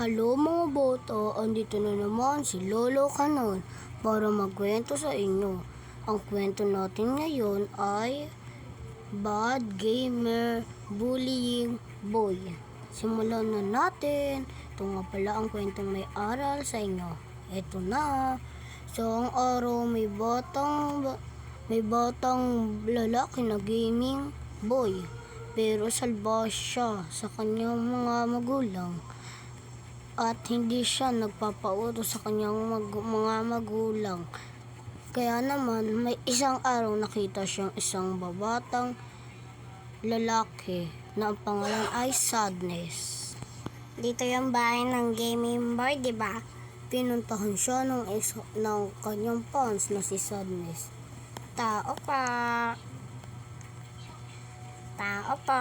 Hello mga boto, andito na naman si Lolo Kanon para magkwento sa inyo. Ang kwento natin ngayon ay Bad Gamer Bullying Boy. Simulan na natin. Ito nga pala ang kwentong may aral sa inyo. Ito na. So ang araw may batang may batang lalaki na gaming boy. Pero salba siya sa kanyang mga magulang at hindi siya nagpapauto sa kanyang mag- mga magulang. Kaya naman, may isang araw nakita siyang isang babatang lalaki na ang pangalan ay Sadness. Dito yung bahay ng gaming boy, di ba? Pinuntahan siya ng, isa, ng kanyang fans na si Sadness. Tao pa. Tao pa.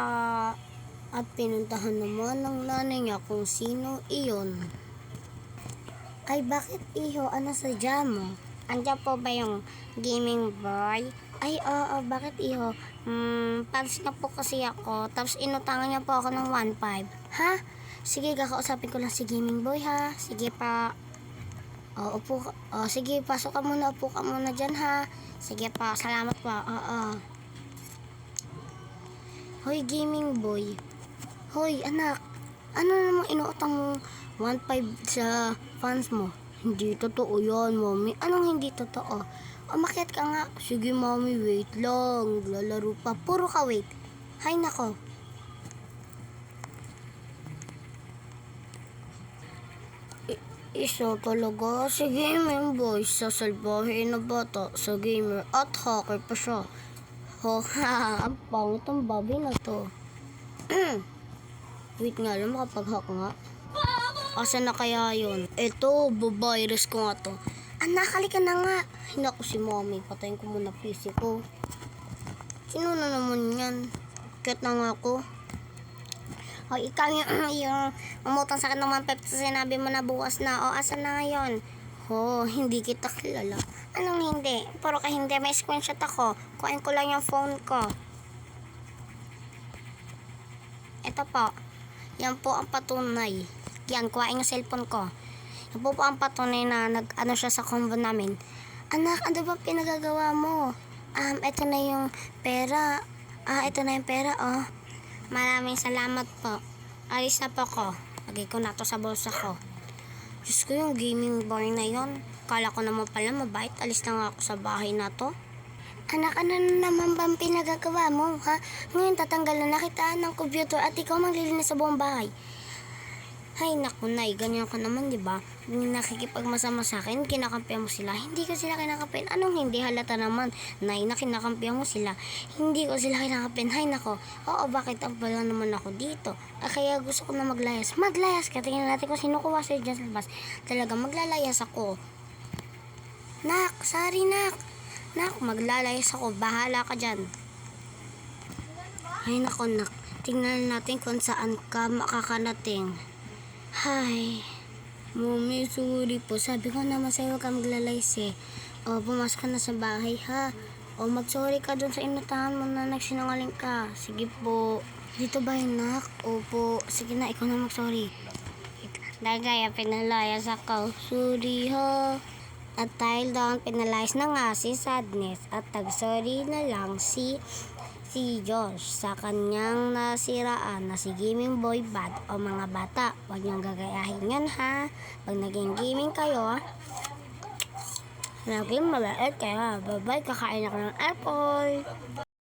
At pinuntahan naman ng nanay niya kung sino iyon. Ay, bakit iho? Ano sadya mo? Andiyan po ba yung gaming boy? Ay, oo, bakit iho? Hmm, fans na po kasi ako. Tapos inutangan niya po ako ng 1.5. Ha? Sige, kakausapin ko lang si gaming boy ha. Sige pa. Oo, ka. Oh, sige, pasok ka muna. Upo ka muna dyan ha. Sige pa, salamat pa. Oo. Hoy, gaming boy. Hoy, anak. Ano namang inuutang mo 1.5 sa fans mo? Hindi totoo yan, mami. Anong hindi totoo? Umakyat ka nga. Sige, mami, wait lang. Lalaro pa. Puro ka wait. Hay nako. Isa talaga si gaming boy sa salbahe na bata sa gamer at hacker pa siya. Ho, ha, ang pangit ang babi na to. Wait nga lang, makapag-hack nga. Asa na kaya yun? Eto, bavirus ko nga to. Anak, halika na nga. Hindi ako si mommy. Patayin ko muna PC ko. Sino na naman yan? Kat na nga ako. O, ikaw yung, yung umutang sa akin ng 150 sinabi mo na bukas na. O, asa na ngayon? Oh, hindi kita kilala. Anong hindi? Puro ka hindi. May screenshot ako. Kuhain ko lang yung phone ko. Ito po. Yan po ang patunay. Yan, kuhain yung cellphone ko. Yan po po ang patunay na nag, ano siya sa convo namin. Anak, ano ba pinagagawa mo? Um, ito na yung pera. Ah, ito na yung pera, oh. Maraming salamat po. Alis na po ko. Lagay ko na to sa bulsa ko. Diyos ko yung gaming boy na yon. Kala ko naman pala mabait. Alis na nga ako sa bahay na to. Anak, ano na naman bang pinagagawa mo, ha? Ngayon tatanggalan na kita ng computer at ikaw maglilinis sa buong bahay. Hay, naku, Nay, ganyan ka naman, di ba? Yung nakikipagmasama sa akin, kinakampihan mo sila. Hindi ko sila kinakampihan. Anong hindi halata naman? Nay, na kinakampihan mo sila. Hindi ko sila kinakampihan. Hay, nako. Oo, bakit ang pala naman ako dito? Ah, kaya gusto ko na maglayas. Maglayas ka. Tingnan natin kung sino kuha sa'yo dyan sa labas. Talaga, maglalayas ako. Nak, sorry, nak. Nak, maglalayas ako. Bahala ka dyan. Ay, nako, nak. Tingnan natin kung saan ka makakarating. Hi. Mami, sorry po. Sabi ko naman sa'yo ka maglalayas eh. O, pumasok ka na sa bahay ha. O, mag-sorry ka dun sa inutahan mo na nagsinungaling ka. Sige po. Dito ba yung nak? Opo. Sige na, ikaw na mag-sorry. Dahil kaya pinalayas ako. Sorry ha. At dahil doon, pinalayas na nga si Sadness. At tag-sorry na lang si si Josh sa kanyang nasiraan na si Gaming Boy Bad o mga bata. Huwag niyong gagayahin yan ha. Pag naging gaming kayo, naging mabait kayo. Bye-bye, kakain ako ng apple.